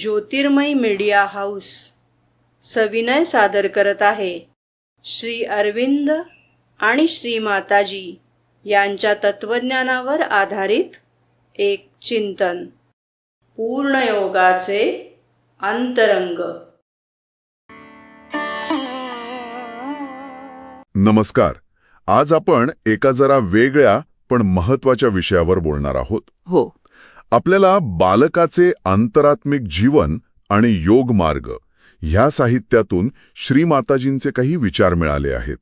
ज्योतिर्मय media house सविनय सादर करत आहे. श्री अरविंद आणि श्री माताजी यांच्या तत्वज्ञानावर आधारित एक चिंतन. पूर्णयोगाचे अंतरंग. नमस्कार. आज आपण एका जरा वेगळ्या पण महत्त्वाच्या विषयावर बोलणार आहोत. हो. आपल्याला बालकाचे अंतरात्मिक जीवन आणि योग मार्ग ह्या साहित्यातून श्रीमाताजींचे काही विचार मिळाले आहेत.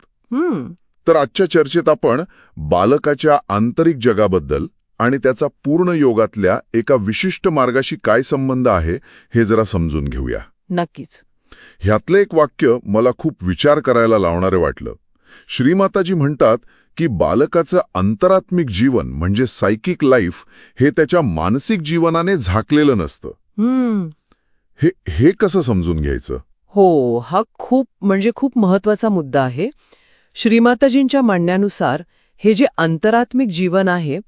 तर आजच्या चर्चेत आपण बालकाच्या आंतरिक जगाबद्दल आणि त्याचा पूर्ण योगातल्या एका विशिष्ट मार्गाशी काय संबंध आहे हे जरा समजून घेऊया. नक्कीच. ह्यातलं एक वाक्य मला खूप विचार करायला लावणारे वाटलं. श्रीमाताजी म्हणतात की बालकाचं अंतरात्मिक जीवन म्हणजे सायकिक लाईफ हे त्याच्या मानसिक जीवनाने झाकलेलं नसतं. हे हे कसं समजून घ्यायचं? हो हा खूप म्हणजे खूप महत्त्वाचा मुद्दा आहे. श्रीमाताजींच्या म्हणण्यानुसार हे जे अंतरात्मिक जीवन आहे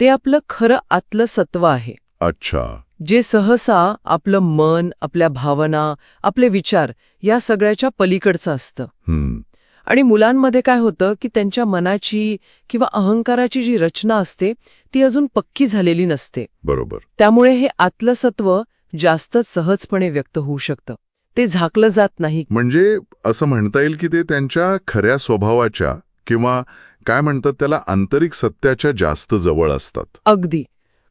ते आपलं खरं आतलं सत्व आहे. अच्छा. जे सहसा आपलं मन आपल्या भावना आपले विचार या सगळ्याच्या पलीकडचं असतं. आणि मुलांमध्ये काय होतं की त्यांच्या मनाची किंवा अहंकाराची जी रचना असते ती अजून पक्की झालेली नसते. बरोबर. त्यामुळे हे आतलं सत्व जास्त सहजपणे व्यक्त होऊ शकतं. ते झाकलं जात नाही. म्हणजे असं म्हणता येईल की ते त्यांच्या खऱ्या स्वभावाच्या किंवा काय म्हणतात त्याला आंतरिक सत्याच्या जास्त जवळ असतात. अगदी.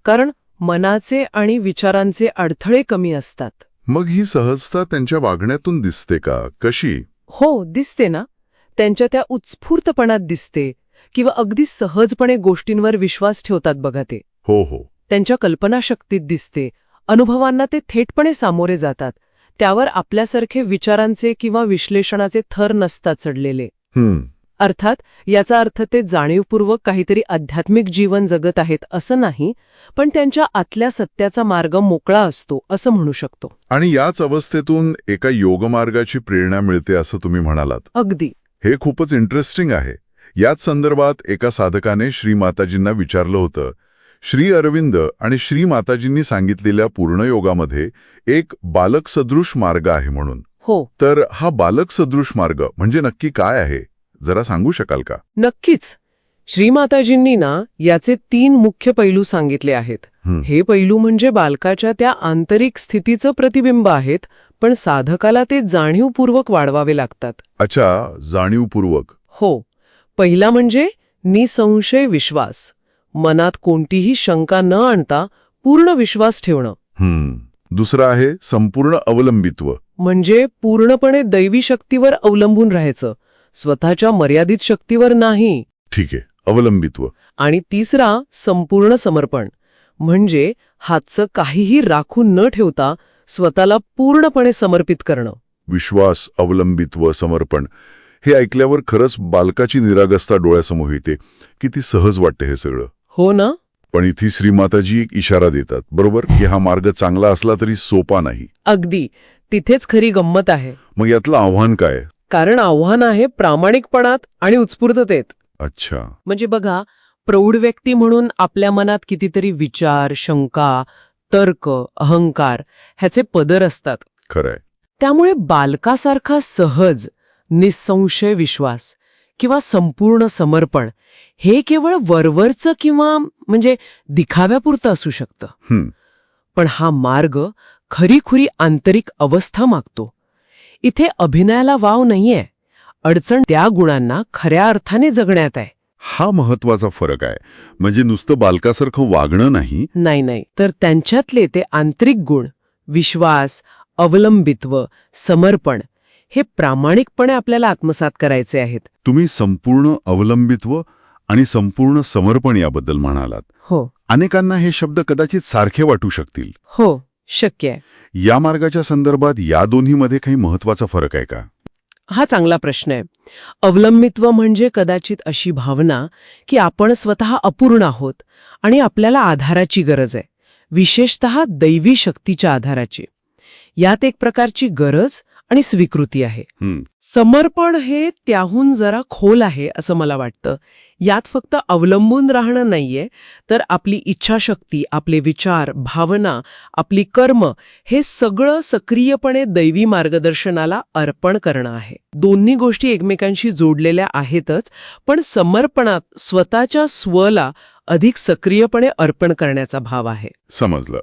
कारण मनाचे आणि विचारांचे अडथळे कमी असतात. मग ही सहजता त्यांच्या वागण्यातून दिसते का? कशी? हो दिसते ना. त्यांच्या त्या उत्स्फूर्तपणात दिसते किंवा अगदी सहजपणे गोष्टींवर विश्वास ठेवतात बघा ते. हो हो. त्यांच्या कल्पनाशक्तीत दिसते अनुभवांना ते थेटपणे सामोरे जातात त्यावर आपल्यासारखे विचारांचे किंवा विश्लेषणाचे थर नसतात चढलेले. हम्म. अर्थात याचा अर्थ ते जाणीवपूर्वक काहीतरी आध्यात्मिक जीवन जगत आहेत असं नाही पण त्यांच्या आतल्या सत्याचा मार्ग मोकळा असतो असं म्हणू शकतो. आणि याच अवस्थेतून एका योगमार्गाची प्रेरणा मिळते असं तुम्ही म्हणालात. अगदी. हे खूपच इंटरेस्टिंग आहे. याच संदर्भात एका साधकाने श्री माताजींना विचारलं होतं. श्री अरविंद आणि श्री माताजींनी सांगितलेल्या पूर्ण योगामध्ये एक बालक सदृश मार्ग आहे म्हणून. हो. तर हा बालक सदृश मार्ग म्हणजे नक्की काय आहे? जरा सांगू शकाल का? नक्कीच. श्रीमाताजींनी ना याचे तीन मुख्य पैलू सांगितले आहेत. हं. पैलू म्हणजे बालकाच्या त्या आंतरिक स्थितीचं प्रतिबिंब आहेत पण साधकाला ते जाणीवपूर्वक वाढवावे लागतात. अच्छा जाणीवपूर्वक. हो. पहिला म्हणजे निसंशय विश्वास. मनात कोणतीही शंका न आणता पूर्ण विश्वास ठेवणं. हम्म. दुसरं आहे संपूर्ण अवलंबित्व. म्हणजे पूर्णपणे दैवी शक्तीवर अवलंबून राहायचं. स्वतःच्या मर्यादित शक्तीवर नाही. ठीक आहे. अवलंबित्व. आणि तिसरा संपूर्ण समर्पण. म्हणजे हातचं काहीही राखून न ठेवता स्वतःला पूर्णपणे समर्पित करणं. विश्वास अवलंबित्व समर्पण हे ऐकल्यावर खरंच बालकाची निरागसता डोळ्यासमोर येते. किती सहज वाटते हे सगळं. हो ना? पण इथे श्रीमाताजी एक इशारा देतात. बरोबर? की हा मार्ग चांगला असला तरी सोपा नाही. अगदी. तिथेच खरी गंमत आहे. मग यातलं आव्हान काय? कारण आव्हान आहे प्रामाणिकपणात आणि उत्स्फूर्ततेत. अच्छा. म्हणजे बघा प्रौढ व्यक्ती म्हणून आपल्या मनात कितीतरी विचार शंका तर्क अहंकार ह्याचे पदर असतात. खरंय. त्यामुळे बालकासारखा सहज निसंशय विश्वास किंवा संपूर्ण समर्पण हे केवळ वरवरचं किंवा म्हणजे दिखाव्यापुरतं असू शकतं. पण हा मार्ग खरीखुरी आंतरिक अवस्था मागतो. इथे अभिनयाला वाव नाहीये. अडचण त्या गुणांना खऱ्या अर्थाने जगण्यात आहे. हा महत्त्वाचा फरक आहे. म्हणजे नुसतं बालकासारखं वागणं नाही. नाही नाही. तर त्यांच्यातले ते आंतरिक गुण विश्वास अवलंबित्व समर्पण हे प्रामाणिकपणे आपल्याला आत्मसात करायचे आहेत. तुम्ही संपूर्ण अवलंबित्व आणि संपूर्ण समर्पण याबद्दल म्हणालात. हो. अनेकांना हे शब्द कदाचित सारखे वाटू शकतील. हो शक्य आहे. या मार्गाच्या संदर्भात या दोन्हीमध्ये काही महत्त्वाचा फरक आहे का? हा चांगला प्रश्न आहे. अवलंबित्व म्हणजे कदाचित अशी भावना की आपण स्वतः अपूर्ण आहोत आणि आपल्याला आधाराची गरज आहे. विशेषत दैवी शक्तीच्या आधाराची. यात एक प्रकारची गरज आणि स्वीकृती आहे. समर्पण हे त्याहून जरा खोल आहे असं मला वाटतं. यात फक्त अवलंबून राहणं नाहीये तर आपली इच्छाशक्ती आपले विचार भावना आपली कर्म हे सगळं सक्रियपणे दैवी मार्गदर्शनाला अर्पण करणं आहे. दोन्ही गोष्टी एकमेकांशी जोडलेल्या आहेतच पण समर्पणात स्वतःच्या स्वला अधिक सक्रियपणे अर्पण करण्याचा भाव आहे. समजलं.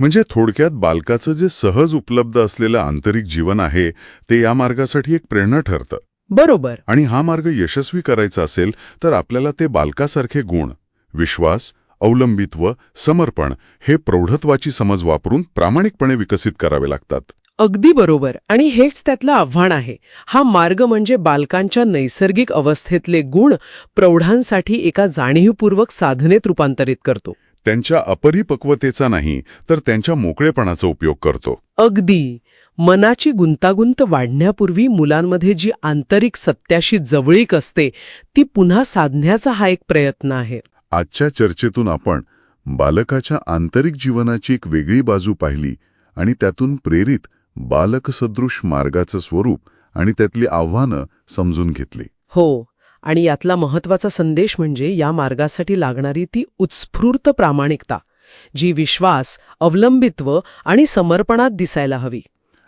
म्हणजे थोडक्यात बालकाचं जे सहज उपलब्ध असलेलं आंतरिक जीवन आहे ते या मार्गासाठी एक प्रेरणा ठरतं. बरोबर. आणि हा मार्ग यशस्वी करायचा असेल तर आपल्याला ते बालकासारखे गुण विश्वास अवलंबित्व समर्पण हे प्रौढत्वाची समज वापरून प्रामाणिकपणे विकसित करावे लागतात. अगदी बरोबर. आणि हेच त्यातलं आव्हान आहे. हा मार्ग म्हणजे बालकांच्या नैसर्गिक अवस्थेतले गुण प्रौढांसाठी एका जाणीवपूर्वक साधनेत रूपांतरित करतो. त्यांच्या अपरिपक्वतेचा नाही तर त्यांच्या मोकळेपणाचा उपयोग करतो. अगदी. मनाची गुंतागुंत वाढण्यापूर्वी मुलांमध्ये जी आंतरिक सत्याशी जवळीक असते ती पुन्हा साधण्याचा हा एक प्रयत्न आहे. आजच्या चर्चेतून आपण बालकाच्या आंतरिक जीवनाची एक वेगळी बाजू पाहिली आणि त्यातून प्रेरित बालकसदृश मार्गाचं स्वरूप आणि त्यातली आव्हानं समजून घेतली. हो आणि यातला महत्त्वाचा संदेश म्हणजे या मार्गासाठी लागणारी ती उत्स्फूर्त प्रामाणिकता जी विश्वास अवलंबित्व आणि समर्पणात दिसायला हवी.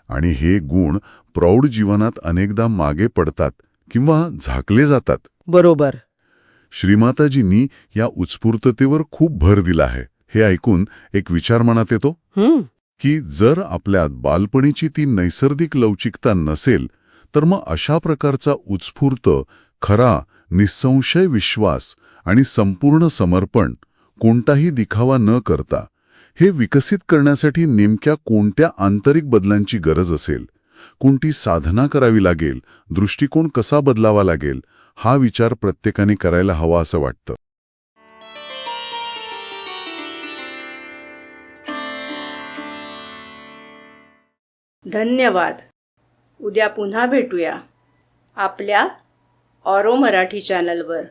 आणि हे गुण प्रौढ जीवनात अनेकदा मागे पडतात किंवा झाकले जातात. बरोबर. श्रीमाताजींनी या उत्स्फूर्ततेवर खूप भर दिला आहे. हे ऐकून एक विचार मनात येतो? हं. की जर आपल्यात बालपणीची ती नैसर्गिक लवचिकता नसेल तर मग अशा प्रकारचा उत्स्फूर्त खरा निसंशय विश्वास आणि संपूर्ण समर्पण कोणताही दिखावा न करता हे विकसित करण्यासाठी नेमक्या कोणत्या आंतरिक बदलांची गरज असेल? कोणती साधना करावी लागेल? दृष्टिकोन कसा बदलावा लागेल? हा विचार प्रत्येकाने करायला हवा असं वाटतं. धन्यवाद. उद्या पुन्हा भेटूया. आपल्या ऑरो मराठी चॅनलवर.